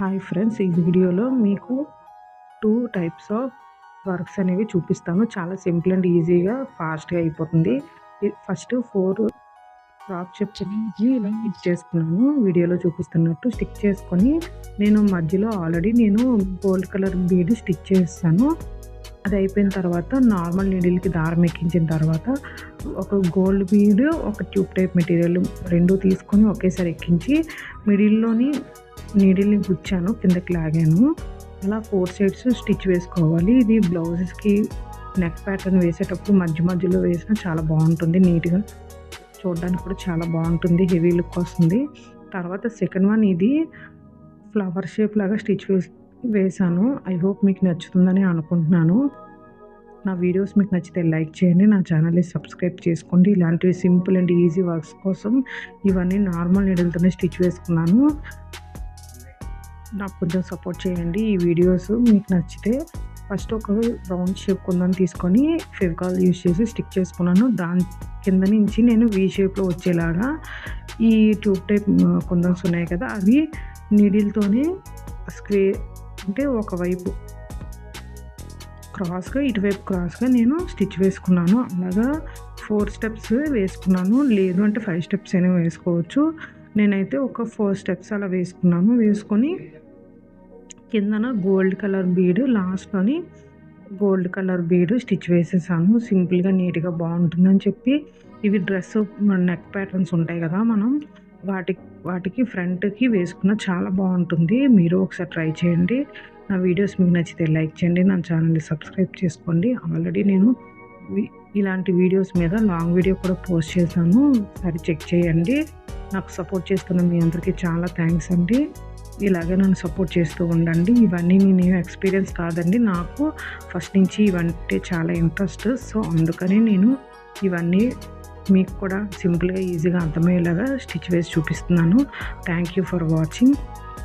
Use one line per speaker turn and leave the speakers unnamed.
Hi friends ఈ వీడియోలో మీకు టూ టైప్స్ ఆఫ్ వర్క్స్ అనేవి చూపిస్తాను. చాలా సింపుల్ అండ్ ఈజీగా ఫాస్ట్గా అయిపోతుంది. ఫస్ట్ ఫోర్ క్రాప్ చెప్ని ఇలా స్టిక్ చేసుకున్నాను. వీడియోలో చూపిస్తున్నట్టు స్టిక్ చేసుకొని నేను మధ్యలో ఆల్రెడీ నేను గోల్డ్ కలర్ బీడ్ స్టిచ్ చేస్తాను అది అయిపోయిన తర్వాత నార్మల్ నీడిల్కి దారం ఎక్కించిన తర్వాత ఒక గోల్డ్ బీడ్ ఒక ట్యూబ్ టైప్ మెటీరియల్ రెండు తీసుకొని ఒకేసారి ఎక్కించి మిడిల్లోని నీడిల్ని గుచ్చాను కిందకి లాగాను. అలా ఫోర్ సైడ్స్ స్టిచ్ వేసుకోవాలి. ఇది బ్లౌజెస్కి నెక్ ప్యాటర్న్ వేసేటప్పుడు మధ్య మధ్యలో వేసినా చాలా బాగుంటుంది నీట్గా చూడడానికి కూడా చాలా బాగుంటుంది హెవీ లుక్ వస్తుంది. తర్వాత సెకండ్ వన్ ఇది ఫ్లవర్ షేప్ లాగా స్టిచ్ వేసి వేసాను ఐ హోప్ మీకు నచ్చుతుందని అనుకుంటున్నాను. నా వీడియోస్ మీకు నచ్చితే లైక్ చేయండి నా ఛానల్ని సబ్స్క్రైబ్ చేసుకోండి. ఇలాంటివి సింపుల్ అండ్ ఈజీ వర్క్స్ కోసం ఇవన్నీ నార్మల్ నీడలతోనే స్టిచ్ వేసుకున్నాను. నాకు కొంచెం సపోర్ట్ చేయండి ఈ వీడియోస్ మీకు నచ్చితే ఫస్ట్ ఒక రౌండ్ షేప్ కొందని తీసుకొని ఫెవికాల్ యూజ్ చేసి స్టిక్ చేసుకున్నాను. దాని కింద నుంచి నేను వీ షేప్లో వచ్చేలాగా ఈ ట్యూబ్ టైప్ కొందన్స్ ఉన్నాయి కదా అవి నీడిల్తోనే స్క్వే అంటే ఒకవైపు క్రాస్గా ఇటువైపు క్రాస్గా నేను స్టిచ్ వేసుకున్నాను. అలాగా ఫోర్ స్టెప్స్ వేసుకున్నాను. లేదు అంటే ఫైవ్ స్టెప్స్ అయినా వేసుకోవచ్చు. నేనైతే ఒక ఫోర్ స్టెప్స్ అలా వేసుకున్నాను. వేసుకొని కిందన గోల్డ్ కలర్ బీడ్ లాస్ట్లోని గోల్డ్ కలర్ బీడ్ స్టిచ్ వేసేసాను. సింపుల్గా నీట్గా బాగుంటుందని చెప్పి ఇవి డ్రెస్ నెక్ ప్యాటర్న్స్ ఉంటాయి కదా మనం వాటి వాటికి ఫ్రంట్కి వేసుకున్న చాలా బాగుంటుంది. మీరు ఒకసారి ట్రై చేయండి. నా వీడియోస్ మీకు నచ్చితే లైక్ చేయండి. నా ఛానల్ని సబ్స్క్రైబ్ చేసుకోండి. ఆల్రెడీ నేను ఇలాంటి వీడియోస్ మీద లాంగ్ వీడియో కూడా పోస్ట్ చేశాను. సరే చెక్ చేయండి. నాకు సపోర్ట్ చేస్తున్న మీ అందరికీ చాలా థ్యాంక్స్ అండి. ఇలాగే నన్ను సపోర్ట్ చేస్తూ ఉండండి. ఇవన్నీ నేను ఎక్స్పీరియన్స్ కాదండి. నాకు ఫస్ట్ నుంచి ఇవంటే చాలా ఇంట్రెస్ట్ సో అందుకని నేను ఇవన్నీ మీకు కూడా సింపుల్గా ఈజీగా అర్థమయ్యేలాగా స్టిచ్ వేసి చూపిస్తున్నాను. Thank you for watching